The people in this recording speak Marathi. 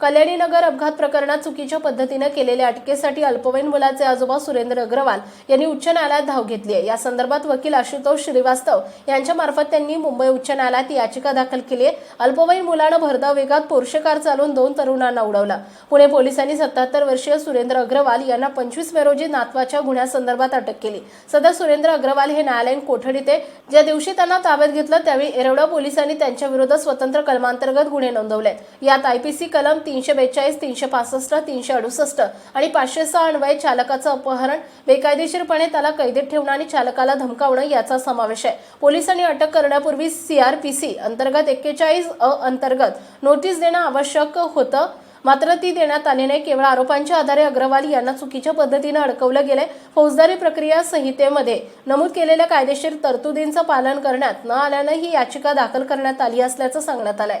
कल्याणीनगर अपघात प्रकरणात चुकीच्या पद्धतीनं केलेल्या अटकेसाठी अल्पवयीन मुलाचे आजोबा सुरेंद्र अग्रवाल यांनी उच्च न्यायालयात धाव घेतली आहे. या संदर्भात वकील आशुतोष श्रीवास्तव यांच्या मार्फत त्यांनी मुंबई उच्च न्यायालयात याचिका दाखल केली आहे. अल्पवयीन मुलानं भरधाव वेगात पोर्शे कार चालवून दोन तरुणांना उडवला. पुणे पोलिसांनी सत्याहत्तर वर्षीय सुरेंद्र अग्रवाल यांना पंचवीस मे रोजी नातवाच्या गुन्ह्यासंदर्भात अटक केली. सध्या सुरेंद्र अग्रवाल हे न्यायालयीन कोठडीत आहे. ज्या दिवशी त्यांना ताब्यात घेतलं त्यावेळी एरवडा पोलिसांनी त्यांच्या विरोधात स्वतंत्र कलमांतर्गत गुन्हे नोंदवले. यात आयपीसी कलम तीनशे बेचाळीस तीनशे पासष्ट तीनशे अडुसष्ट आणि पाचशे सहा अन्वये चालकाचं अपहरण. बेकायदेशीरपणे त्याला कैदेत ठेवणं आणि चालकाला धमकावणं याचा समावेश आहे. पोलिसांनी अटक करण्यापूर्वी सीआरपीसी अंतर्गत एक्केचाळीस अ अंतर्गत नोटीस देणं आवश्यक होतं. मात्र ती देण्यात आली नाही. केवळ आरोपांच्या आधारे अग्रवाल यांना चुकीच्या पद्धतीनं अडकवलं गेलंय. फौजदारी प्रक्रिया संहितेमध्ये नमूद केलेल्या कायदेशीर तरतुदींचं पालन करण्यात न आल्यानं ही याचिका दाखल करण्यात आली असल्याचं सांगण्यात आलंय.